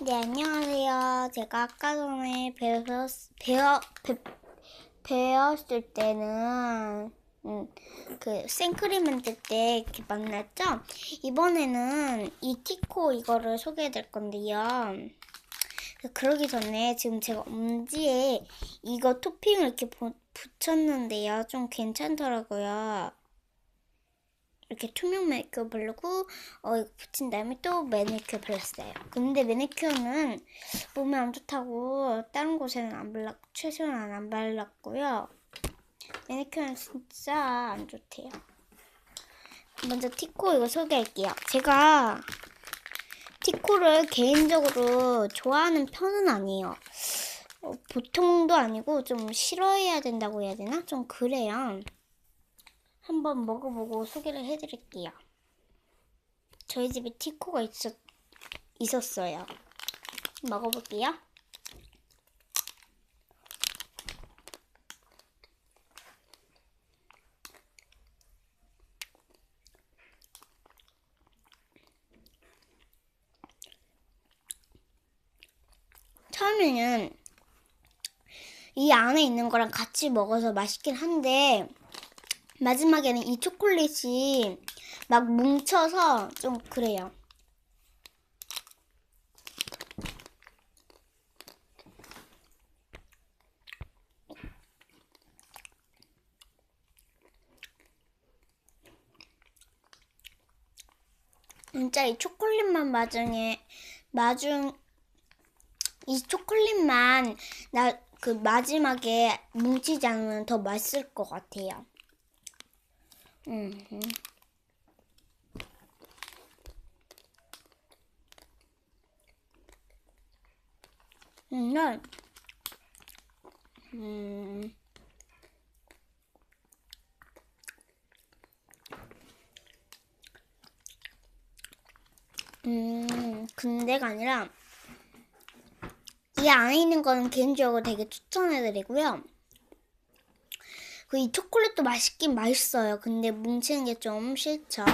네, 안녕하세요. 제가 아까 전에 배웠, 배워, 배, 배웠을 때는, 음, 그, 생크림 만들 때 이렇게 만났죠? 이번에는 이 티코 이거를 소개해 드릴 건데요. 그러기 전에 지금 제가 엄지에 이거 토핑을 이렇게 보- 붙였는데요. 좀 괜찮더라고요. 이렇게 투명 매니큐어 바르고 어 이거 붙인 다음에 또 매니큐어 발랐어요. 근데 매니큐어는 몸에 안 좋다고 다른 곳에는 안 발랐 최소한 안 발랐고요. 매니큐어는 진짜 안 좋대요. 먼저 티코 이거 소개할게요. 제가 티코를 개인적으로 좋아하는 편은 아니에요. 어, 보통도 아니고 좀 싫어해야 된다고 해야 되나? 좀 그래요. 한번 먹어보고 소개를 해드릴게요. 저희 집에 티코가 있었, 있었어요. 먹어볼게요. 처음에는 이 안에 있는 거랑 같이 먹어서 맛있긴 한데 마지막에는 이 초콜릿이 막 뭉쳐서 좀 그래요. 진짜 이 초콜릿만 마중에 마중 이 초콜릿만 나 그 마지막에 뭉치지 않으면 더 맛있을 것 같아요. 음. 음, 음. 음, 근데가 아니라 이 안에 있는 거는 개인적으로 되게 추천해드리고요. 그 이 초콜릿도 맛있긴 맛있어요. 근데 뭉치는 게 좀 싫죠.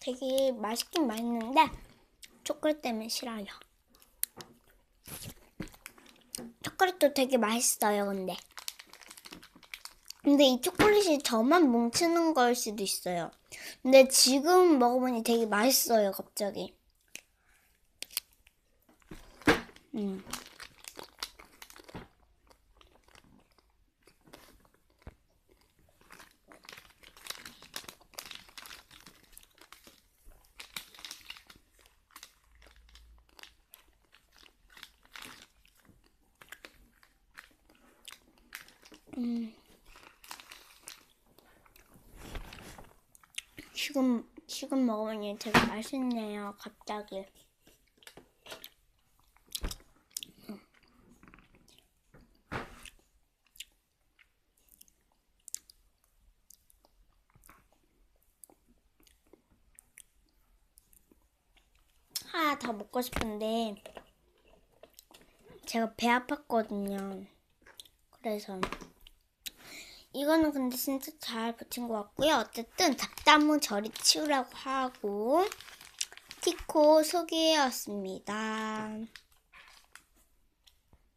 되게 맛있긴 맛있는데 초콜릿 때문에 싫어요. 초콜릿도 되게 맛있어요, 근데. 근데 이 초콜릿이 저만 뭉치는 걸 수도 있어요. 근데 지금 먹어보니 되게 맛있어요, 갑자기. 음. 음. 지금 지금 먹으니 되게 맛있네요. 갑자기. 음. 하나 더 먹고 싶은데 제가 배 아팠거든요. 그래서 이거는 근데 진짜 잘 붙인 것 같고요. 어쨌든 잡담은 저리 치우라고 하고 티코 소개해왔습니다.